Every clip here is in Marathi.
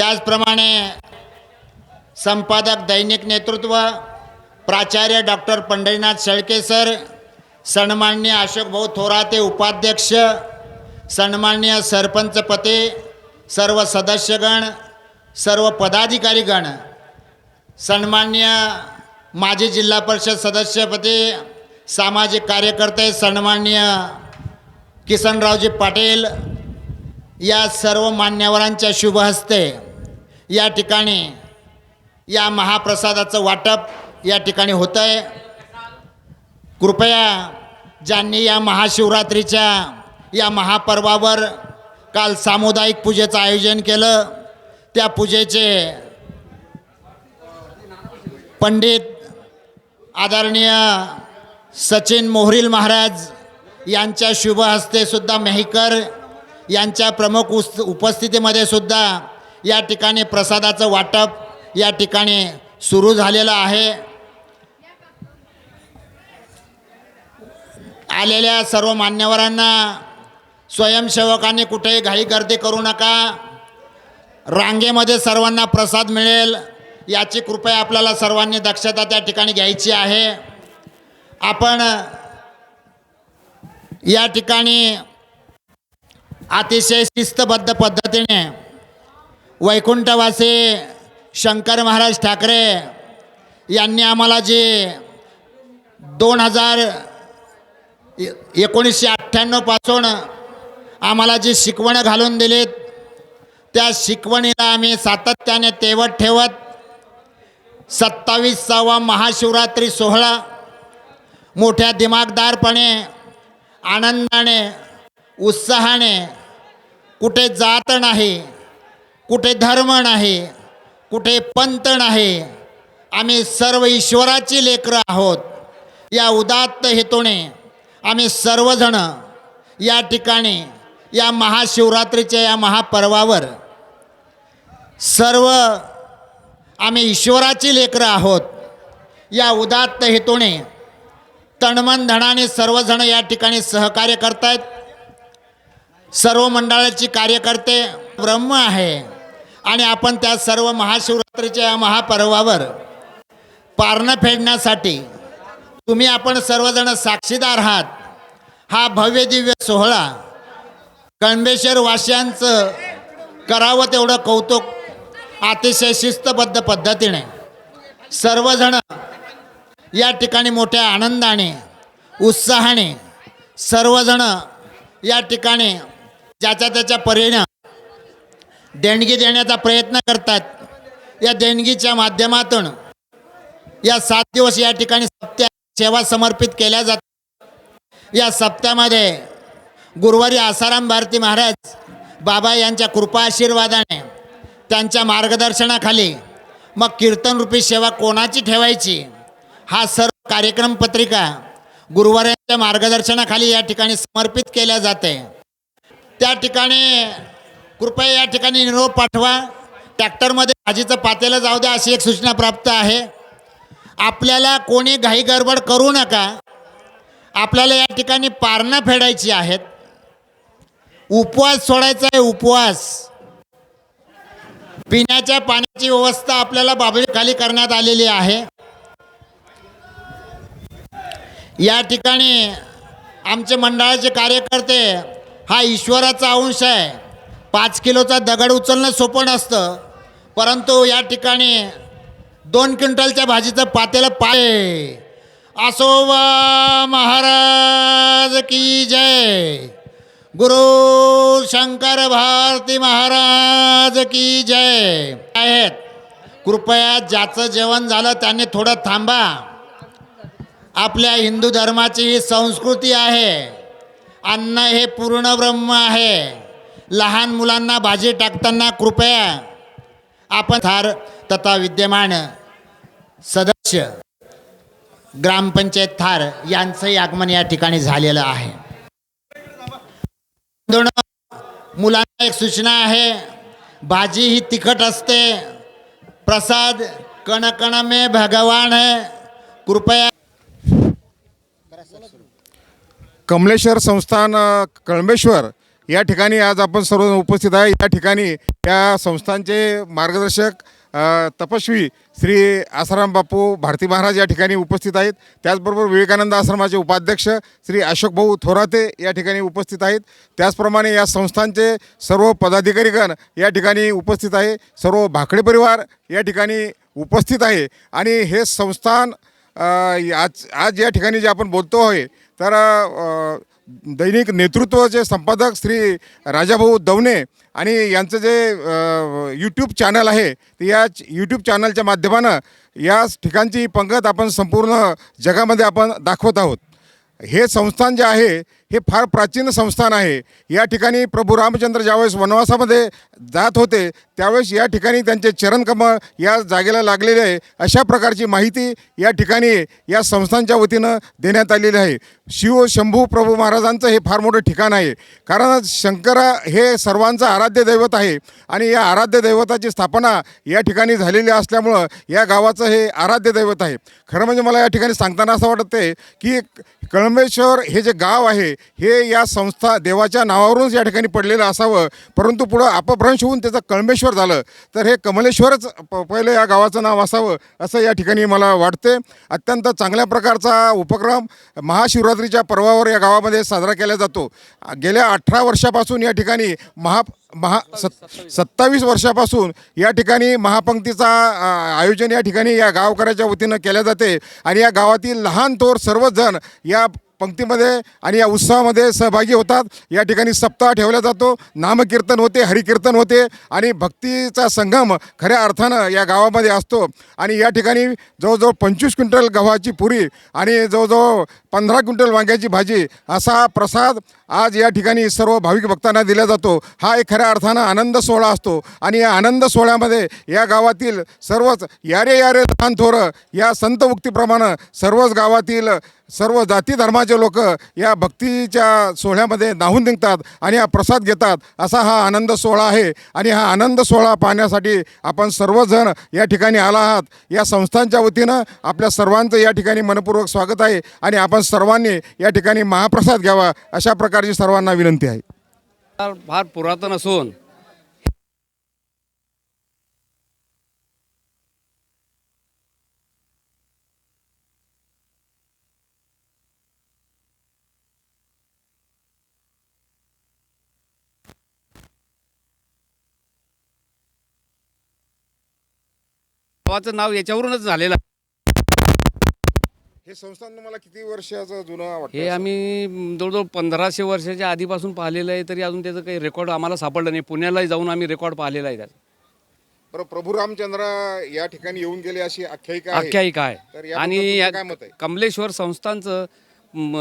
त्याचप्रमाणे संपादक दैनिक नेतृत्व प्राचार्य डॉक्टर पंढरीनाथ शेळके सर सन्माननीय अशोकभाऊ थोराते उपाध्यक्ष सन्माननीय सरपंचपते सर्व सदस्यगण सर्व पदाधिकारीगण सन्माननीय माजी जिल्हा परिषद सदस्यपती सामाजिक कार्यकर्ते सन्माननीय किसनरावजी पाटील या सर्व मान्यवरांच्या शुभ हस्ते या ठिकाणी या महाप्रसादाचं वाटप या ठिकाणी होतं आहे कृपया ज्यांनी या महाशिवरात्रीच्या या महापर्वावर काल सामुदायिक पूजेचं आयोजन केलं त्या पूजेचे पंडित आदरणीय सचिन मोहरील महाराज यांच्या शुभ हस्ते सुद्धा मेहकर यांच्या प्रमुख उस उपस्थितीमध्ये सुद्धा या ठिकाणी प्रसादाचं वाटप या ठिकाणी सुरू झालेलं आहे. आलेल्या सर्व मान्यवरांना स्वयंसेवकांनी कुठेही घाई गर्दी करू नका. रांगेमध्ये सर्वांना प्रसाद मिळेल याची कृपया आपल्याला सर्वांनी दक्षता त्या ठिकाणी घ्यायची आहे. आपण या ठिकाणी अतिशय शिस्तबद्ध पद्धतीने वैकुंठवासी शंकर महाराज ठाकरे यांनी आम्हाला जे दोन हजार एकोणीसशे अठ्ठ्याण्णवपासून आम्हाला जी शिकवणं घालून दिलीत त्या शिकवणीला आम्ही सातत्याने तेवत ठेवत सत्तावीसावा महाशिवरात्री सोहळा मोठ्या दिमागदारपणे आनंदाने उत्साहाने कुठे जात नाही कुठे धर्म नाही कुठे पंत नाही आम्ही सर्व ईश्वराची लेकरं आहोत. या उदात्त हेतूने आम्ही सर्वजण या ठिकाणी या महाशिवरात्रीच्या या महापर्वावर सर्व आम्ही ईश्वराची लेकरं आहोत. या उदात्त हेतूने तणमन धनाने सर्वजण या ठिकाणी सहकार्य करतायत. सर्व मंडळाची कार्यकर्ते ब्रह्म आहे. आणि आपण त्या सर्व महाशिवरात्रीच्या या महापर्वावर पारणं फेडण्यासाठी तुम्ही आपण सर्वजण साक्षीदार आहात. हा भव्य दिव्य सोहळा कणबेश्वर वासियांचं करावं तेवढं कौतुक अतिशय शिस्तबद्ध पद्धतीने सर्वजण या ठिकाणी मोठ्या आनंदाने उत्साहाने सर्वजण या ठिकाणी ज्याच्या त्याच्या परीनं देणगी देण्याचा प्रयत्न करतात. या देणगीच्या माध्यमातून या सात दिवस या ठिकाणी सप्त्या सेवा समर्पित केल्या जातात. या सप्त्यामध्ये गुरुवारी आसाराम भारती महाराज बाबा यांच्या कृपा आशीर्वादाने त्यांच्या मार्गदर्शनाखाली मग कीर्तनरूपी सेवा कोणाची ठेवायची? हा सर्व कार्यक्रम पत्रिका गुरुवारांच्या मार्गदर्शनाखाली या ठिकाणी समर्पित केल्या जाते. त्या ठिकाणी कृपया या ठिकाणी निरोप पाठवा. ट्रॅक्टरमध्ये भाजीचं पातेलं जाऊ द्या अशी एक सूचना प्राप्त आहे. आपल्याला कोणी घाई गडबड करू नका. आपल्याला या ठिकाणी पारणं फेडायची आहेत. उपवास सोडायचा आहे उपवास. पिण्याच्या पाण्याची व्यवस्था आपल्याला बाबळीखाली करण्यात आलेली आहे. या ठिकाणी आमचे मंडळाचे कार्यकर्ते हा ईश्वराचा अंश आहे. पाच किलोचा दगड उचलणं सोपं नसतं. परंतु या ठिकाणी दोन क्विंटलच्या भाजीचं पातेलं पाय. असो महाराज की जय. गुरु शंकर भारती महाराज की जय. आहेत? कृपया ज्याचं जेवण झालं त्याने थोडं थांबा. आपल्या हिंदू धर्माची ही संस्कृती आहे. अन्न हे पूर्ण ब्रह्म आहे. लहान मुलांना भाजी टाकताना कृपया आपण थार तथा विद्यमान सदस्य ग्रामपंचायत थार यांचंही आगमन या ठिकाणी झालेलं आहे. मुलांना एक सूचना आहे भाजी ही तिखट असते. प्रसाद कणकण मे भगवान है कृपया. कमलेश्वर संस्थान अ, कळंबेश्वर या ठिकाणी आज आपण सर्व उपस्थित आहे. या ठिकाणी या संस्थांचे मार्गदर्शक तपस्वी श्री आसाराम बापू भारती महाराज या ठिकाणी उपस्थित आहेत. त्याचबरोबर विवेकानंद आश्रमाचे उपाध्यक्ष श्री अशोक भाऊ थोराते या ठिकाणी उपस्थित आहेत. त्याचप्रमाणे या संस्थांचे सर्व पदाधिकारीगण या ठिकाणी उपस्थित आहे. सर्व भाकडे परिवार या ठिकाणी उपस्थित आहे. आणि हे संस्थान आज आज या ठिकाणी जे आपण बोलतो आहे तर दैनिक नेतृत्वाचे संपादक श्री राजाभाऊ दवणे आणि यांचं जे यूट्यूब चॅनल आहे ते या यूट्यूब चॅनलच्या माध्यमानं या ठिकाणची पंगत आपण संपूर्ण जगामध्ये आपण दाखवत आहोत. हे संस्थान जे आहे हे फार प्राचीन संस्थान आहे. या ठिकाणी प्रभू रामचंद्र ज्यावेळेस वनवासामध्ये जात होते त्यावेळेस या ठिकाणी त्यांचे चरणकमळ या जागेला लागलेले आहे. अशा प्रकारची माहिती या ठिकाणी या संस्थांच्या वतीनं देण्यात आलेली आहे. शिव शंभू प्रभू महाराजांचं हे फार मोठं ठिकाण आहे. कारण शंकरा हे सर्वांचं आराध्य दैवत आहे आणि या आराध्य दैवताची स्थापना या ठिकाणी झालेली असल्यामुळं या गावाचं हे आराध्य दैवत आहे. खरं म्हणजे मला या ठिकाणी सांगताना असं वाटते की कळंबेश्वर हे जे गाव आहे हे या संस्था देवाच्या नावावरूनच या ठिकाणी पडलेलं असावं. परंतु पुढं अपभ्रंश होऊन त्याचं कळमेश्वर झालं. तर हे कमलेश्वरच प पहिलं या गावाचं नाव असावं असं या ठिकाणी मला वाटते अत्यंत चांगल्या प्रकारचा उपक्रम महाशिवरात्रीच्या पर्वावर या गावामध्ये साजरा केला जातो. गेल्या अठरा वर्षापासून या ठिकाणी महा महा सत् सत्तावीस वर्षापासून या ठिकाणी महापंक्तीचा आयोजन या ठिकाणी या गावकऱ्याच्या वतीनं केल्या जाते. आणि या गावातील लहान थोर सर्वजण या पंक्तीमध्ये आणि या उत्सवामध्ये सहभागी होतात. या ठिकाणी सप्ताह ठेवला जातो. नामकीर्तन होते हरिकीर्तन होते आणि भक्तीचा संगम खऱ्या अर्थानं या गावामध्ये असतो. आणि या ठिकाणी जवळजवळ पंचवीस क्विंटल गव्हाची पुरी आणि जवळजवळ पंधरा क्विंटल वांग्याची भाजी असा प्रसाद आज या ठिकाणी सर्व भाविक भक्तांना दिला जातो. हा एक खऱ्या अर्थानं आनंद सोहळा असतो. आणि या आनंद सोहळ्यामध्ये या गावातील सर्वच यारे यारे लहान थोरं या संत उक्तीप्रमाणे सर्वच गावातील सर्व जाती धर्माचे लोक या भक्तीच्या सोहळ्यामध्ये नाहून निघतात आणि हा प्रसाद घेतात. असा हा आनंद सोहळा आहे. आणि हा आनंद सोहळा पाहण्यासाठी आपण सर्वजण या ठिकाणी आला आहात. या संस्थांच्या वतीनं आपल्या सर्वांचं या ठिकाणी मनपूर्वक स्वागत आहे. आणि आपण सर्वांनी या ठिकाणी महाप्रसाद घ्यावा अशा प्रकारे प्रकारची सर्वांना विनंती आहे फार फार पुरातन असून गावाचं नाव याच्यावरूनच झालेलं आहे. हे संस्थान तुम्हाला किती वर्षाचं जुनं वाटतं? हे आम्ही जवळजवळ पंधराशे वर्षाच्या आधीपासून पाहिलेलं आहे तरी अजून त्याचं काही रेकॉर्ड आम्हाला सापडलं नाही. पुण्यालाही जाऊन आम्ही रेकॉर्ड पाहिलेला आहे त्याचा. बरं प्रभू रामचंद्र या ठिकाणी येऊन गेले अशी आख्यायिका आहे. आख्यायिका तर आहे याबद्दल आणि तुमचं या काय मत आहे? कमलेश्वर संस्थांचं म,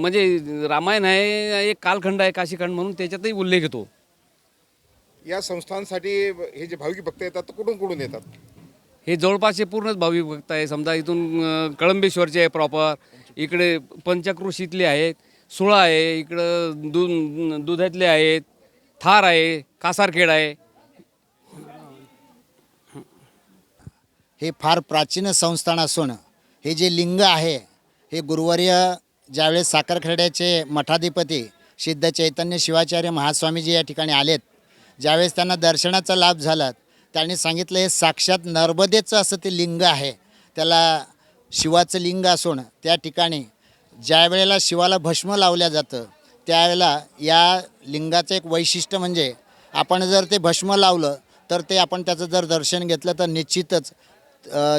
म्हणजे रामायण आहे एक कालखंड आहे काशीखंड म्हणून त्याच्यातही उल्लेख येतो. या संस्थांसाठी हे जे भाविक भक्त येतात ते कुठून कुठून येतात? हे जवळपासचे पूर्णच भाविक भक्त आहे. समजा इथून कळंबेश्वरचे आहे प्रॉपर इकडे पंचक्रोशीतले आहेत सुळा आहे इकडं दूध दुधातले आहेत थार आहे कासारखेड आहे. हे फार प्राचीन संस्थान असून हे जे लिंग आहे हे गुरुवर्य ज्यावेळेस साखरखेड्याचे मठाधिपती सिद्ध चैतन्य शिवाचार्य महास्वामीजी या ठिकाणी आलेत ज्यावेळेस त्यांना दर्शनाचा लाभ झाला त्यांनी सांगितलं हे साक्षात नर्मदेचं असं ते लिंग आहे. त्याला शिवाचं लिंग असून त्या ठिकाणी ज्या वेळेला शिवाला भस्म लावल्या जातं त्यावेळेला या लिंगाचं एक वैशिष्ट्य म्हणजे आपण जर ते भस्म लावलं तर ते आपण त्याचं जर दर्शन घेतलं तर निश्चितच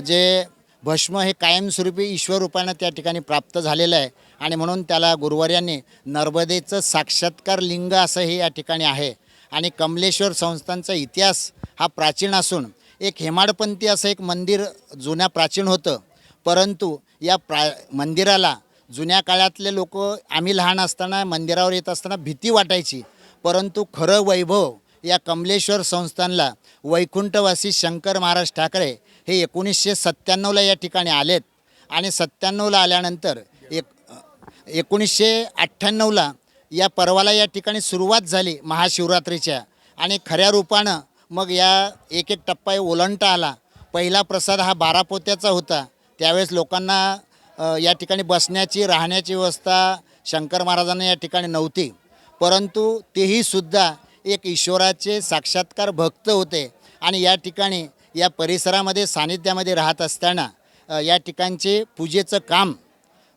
जे भस्म हे कायमस्वरूपी ईश्वररूपानं त्या ठिकाणी प्राप्त झालेलं आहे. आणि म्हणून त्याला गुरुवार्यांनी नर्मदेचं साक्षात्कार लिंग असं हे या ठिकाणी आहे. आणि कमलेश्वर संस्थांचा इतिहास हा प्राचीन असून एक हेमाडपंथी असं एक मंदिर जुन्या प्राचीन होतं. परंतु या प्रा मंदिराला जुन्या काळातले लोक आम्ही लहान असताना मंदिरावर येत असताना भीती वाटायची. परंतु खरं वैभव या कमलेश्वर संस्थानला वैकुंठवासी शंकर महाराज ठाकरे हे एकोणीसशे सत्त्याण्णवला या ठिकाणी आलेत. आणि सत्त्याण्णवला आल्यानंतर एक एकोणीसशे अठ्ठ्याण्णवला या पर्वाला या ठिकाणी सुरुवात झाली महाशिवरात्रीच्या. आणि खऱ्या रूपानं मग या एक एक टप्पा ओलांडता आला. पहिला प्रसाद हा बारा पोत्याचा होता. त्यावेळेस लोकांना या ठिकाणी बसण्याची राहण्याची व्यवस्था शंकर महाराजांना या ठिकाणी नव्हती. परंतु तेही सुद्धा एक ईश्वराचे साक्षात्कार भक्त होते आणि या ठिकाणी या परिसरामध्ये सानिध्यामध्ये राहत असताना या ठिकाणचे पूजेचं काम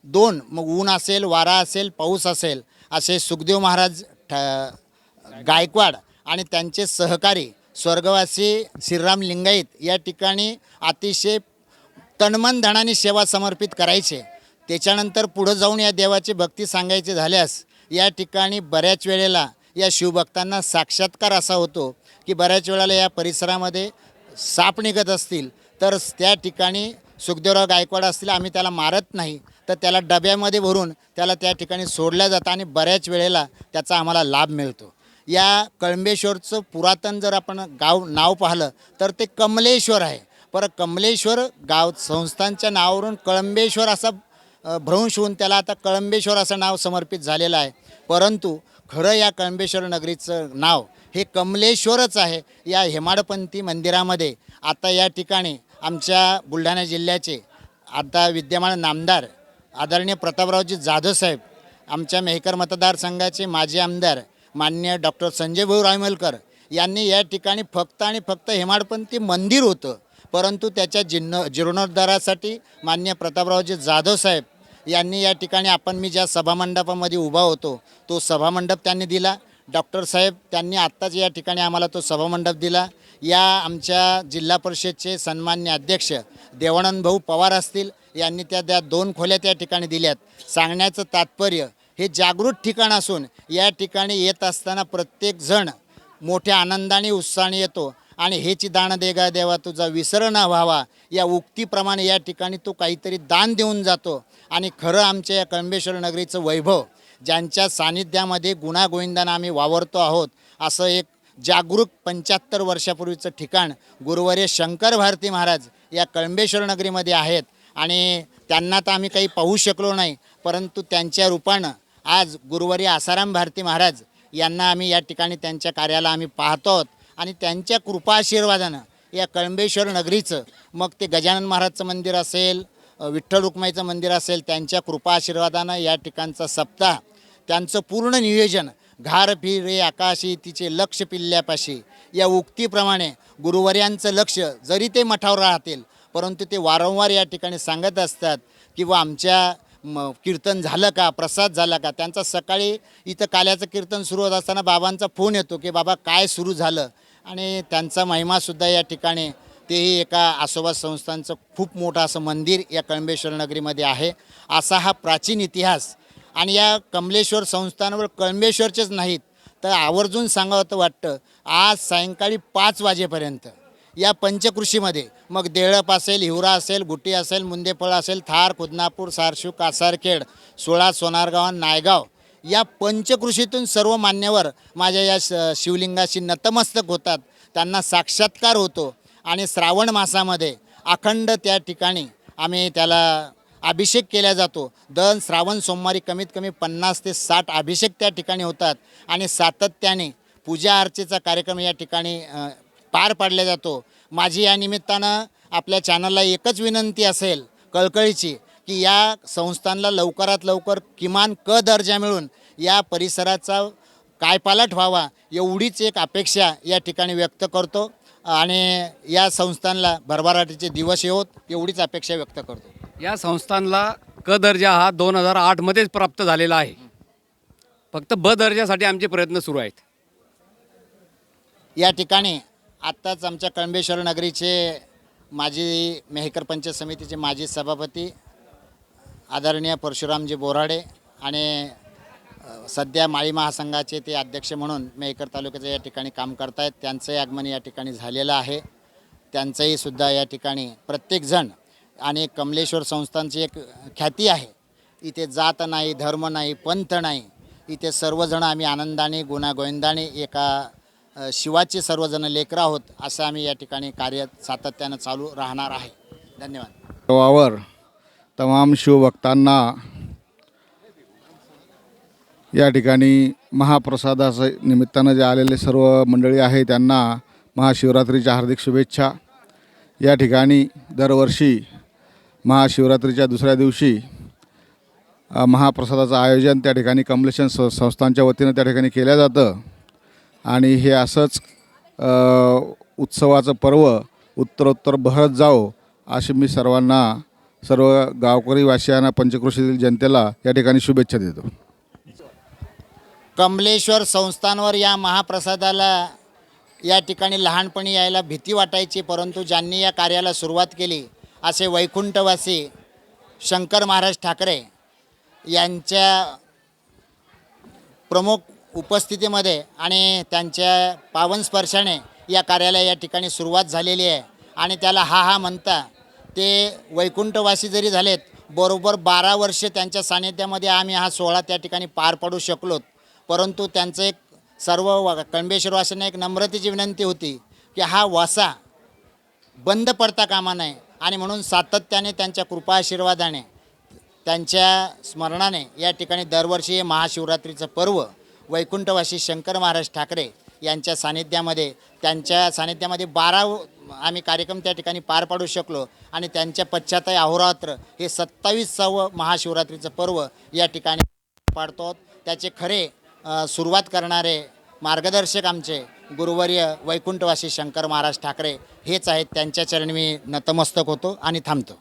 दोन मग ऊन असेल वारा असेल पाऊस असेल असे सुखदेव महाराज ठ गायकवाड आणि त्यांचे सहकारी स्वर्गवासी श्रीराम लिंगायत या ठिकाणी अतिशय तणमन धनाने सेवा समर्पित करायचे. त्याच्यानंतर पुढं जाऊन या देवाची भक्ती सांगायची झाल्यास या ठिकाणी बऱ्याच वेळेला या शिवभक्तांना साक्षात्कार असा होतो की बऱ्याच वेळेला या परिसरामध्ये साप निघत असतील तर त्या ठिकाणी सुखदेवराव गायकवाड असतील आम्ही त्याला मारत नाही तर त्याला डब्यामध्ये भरून त्याला त्या ठिकाणी सोडल्या जातं आणि बऱ्याच वेळेला त्याचा आम्हाला लाभ मिळतो. या कळंबेश्वरचं पुरातन जर आपण गाव नाव पाहिलं तर ते कमलेश्वर आहे. पर कमलेश्वर गाव संस्थांच्या नावावरून कळंबेश्वर असा भ्रंश होऊन त्याला आता कळंबेश्वर असं नाव समर्पित झालेलं आहे. परंतु खरं या कळंबेश्वर नगरीचं नाव हे कमलेश्वरच आहे या हेमाडपंथी मंदिरामध्ये. आता या ठिकाणी आमच्या बुलढाणा जिल्ह्याचे आता विद्यमान नामदार आदरणीय प्रतापरावजी जाधव साहेब आमच्या मेहकर मतदारसंघाचे माजी आमदार मान्य डॉक्टर संजय भाऊ रायमलकर यांनी या ठिकाणी फक्त आणि फक्त हेमाडपंथी मंदिर होतं. परंतु त्याच्या जिन्न जीर्णोद्धारासाठी मान्य प्रतापरावजी जाधव साहेब यांनी या ठिकाणी आपण मी ज्या सभामंडपामध्ये उभा होतो तो सभामंडप त्यांनी दिला. डॉक्टर साहेब त्यांनी आत्ताच या ठिकाणी आम्हाला तो सभामंडप दिला. या आमच्या जिल्हा परिषदचे सन्मान्य अध्यक्ष देवानंद भाऊ पवार असतील यांनी त्या त्या दोन खोल्या त्या ठिकाणी दिल्यात. सांगण्याचं तात्पर्य हे जागृत ठिकाण असून या ठिकाणी येत असताना प्रत्येकजण मोठ्या आनंदाने उत्साहाने येतो. आणि हेची दान देगा देवा तुझा विसर व्हावा. या उक्तीप्रमाणे या ठिकाणी तो काहीतरी दान देऊन जातो. आणि खरं आमच्या या कळंबेश्वर नगरीचं वैभव ज्यांच्या सानिध्यामध्ये गुणागोविंदानं आम्ही वावरतो आहोत असं एक जागरूक पंच्याहत्तर वर्षापूर्वीचं ठिकाण गुरुवर्य शंकर भारती महाराज या कळंबेश्वर नगरीमध्ये आहेत. आणि त्यांना तर आम्ही काही पाहू शकलो नाही परंतु त्यांच्या रूपानं आज गुरुवारी आसाराम भारती महाराज यांना आम्ही या ठिकाणी त्यांच्या कार्याला आम्ही पाहतो आहोत. आणि त्यांच्या कृपा आशीर्वादानं या कळंबेश्वर नगरीचं मग ते गजानन महाराजचं मंदिर असेल विठ्ठल रुक्माईचं मंदिर असेल त्यांच्या कृपा आशीर्वादानं या ठिकाणचा सप्ताह त्यांचं पूर्ण नियोजन घार फिरे आकाशी तिचे लक्ष पिल्ल्यापाशी या उक्तीप्रमाणे गुरुवर्यांचं लक्ष जरी ते मठावर राहतील परंतु ते वारंवार या ठिकाणी सांगत असतात किंवा आमच्या म कीर्तन झालं का? प्रसाद झाला का? त्यांचा सकाळी इथं काल्याचं कीर्तन सुरू होत असताना बाबांचा फोन येतो की बाबा काय सुरू झालं? आणि त्यांचा महिमासुद्धा या ठिकाणी तेही एका आसोबा संस्थांचं खूप मोठं असं मंदिर या कळंबेश्वर नगरीमध्ये आहे. असा हा प्राचीन इतिहास. आणि या कमलेश्वर संस्थानवर कळंबेश्वरचेच नाहीत तर आवर्जून सांगावं वाटतं आज सायंकाळी पाच वाजेपर्यंत. या पंचकृषीमध्ये. मग देळप असेल हिवरा असेल गुटी असेल मुंदेफळ असेल थार खुदनापूर सारशू कासारखेड सोळा सोनारगाव नायगाव या पंचकृषीतून सर्व मान्यवर माझ्या या श शिवलिंगाशी नतमस्तक होतात. त्यांना साक्षात्कार होतो. आणि श्रावण मासामध्ये अखंड त्या ठिकाणी आम्ही त्याला अभिषेक केला जातो. दर श्रावण सोमवारी कमीत कमी पन्नास ते साठ अभिषेक त्या ठिकाणी होतात. आणि सातत्याने पूजा अर्चेचा कार्यक्रम या ठिकाणी पार पाडला जातो. माझी या निमित्तानं आपल्या चॅनलला एकच विनंती असेल कळकळीची की या संस्थांना लवकरात लवकर किमान क दर्जा मिळून या परिसराचा कायपालट व्हावा एवढीच एक अपेक्षा या ठिकाणी व्यक्त करतो आणि या संस्थांना भरभराटीचे दिवस येवोत एवढीच अपेक्षा व्यक्त करतो. या संस्थांना क दर्जा हा दोन हजार आठमध्येच प्राप्त झालेला आहे. फक्त ब दर्जासाठी आमचे प्रयत्न सुरू आहेत. या ठिकाणी आत्ताच आमच्या कळंबेश्वर नगरीचे माजी मेहकर पंचायत समितीचे माजी सभापती आदरणीय परशुरामजी बोराडे आणि सध्या माळी महासंघाचे ते अध्यक्ष म्हणून मेहकर तालुक्याचं या ठिकाणी काम करतायत. त्यांचंही आगमन या ठिकाणी झालेलं आहे. त्यांचंही सुद्धा या ठिकाणी प्रत्येकजण आणि कमलेश्वर संस्थांची एक ख्याती आहे. इथे जात नाही धर्म नाही पंथ नाही. इथे सर्वजण आम्ही आनंदाने गुणागोविंदाने एका शिवाचे सर्वजण लेकरं आहोत असं आम्ही या ठिकाणी कार्य सातत्यानं चालू राहणार आहे. धन्यवाद. वावर तमाम शिवभक्तांना या ठिकाणी महाप्रसादाचं निमित्तानं जे आलेले सर्व मंडळी आहे त्यांना महाशिवरात्रीच्या हार्दिक शुभेच्छा. या ठिकाणी दरवर्षी महाशिवरात्रीच्या दुसऱ्या दिवशी महाप्रसादाचं आयोजन त्या ठिकाणी कमलेशन स संस्थांच्या वतीनं त्या ठिकाणी केलं जातं. आणि हे असंच उत्सवाचं पर्व उत्तरोत्तर बहरत जावो अशी मी सर्वांना सर्व गावकरी वासियांना पंचक्रोशीतील जनतेला या ठिकाणी शुभेच्छा देतो. कमलेश्वर संस्थांवर या महाप्रसादाला या ठिकाणी लहानपणी यायला भीती वाटायची परंतु ज्यांनी या कार्याला सुरुवात केली असे वैकुंठवासी शंकर महाराज ठाकरे यांच्या प्रमुख उपस्थितीमध्ये आणि त्यांच्या पावन स्पर्शाने या कार्याला या ठिकाणी सुरुवात झालेली आहे. आणि त्याला हा हा म्हणता ते वैकुंठवासी जरी झालेत बरोबर बारा वर्ष त्यांच्या सानिध्यामध्ये आम्ही हा सोहळा त्या ठिकाणी पार पाडू शकलोत. परंतु त्यांचं एक सर्व व- कणबेश्वरवासींना एक नम्रतेची विनंती होती की हा वासा बंद पडता कामा नये आणि म्हणून सातत्याने त्यांच्या कृपा आशीर्वादाने त्यांच्या स्मरणाने या ठिकाणी दरवर्षी हे महाशिवरात्रीचं पर्व वैकुंठवासी शंकर महाराज ठाकरे यांच्या सानिध्यामध्ये त्यांच्या सानिध्यामध्ये बारा आम्ही कार्यक्रम त्या ठिकाणी पार पाडू शकलो आणि त्यांच्या पश्चात अहोरात्र हे सत्तावीसावं महाशिवरात्रीचं पर्व या ठिकाणी पाडतो त्याचे खरे सुरुवात करणारे मार्गदर्शक आमचे गुरुवर्य वैकुंठवासी शंकर महाराज ठाकरे हेच आहेत. त्यांच्या चरणी मी नतमस्तक होतो आणि थांबतो.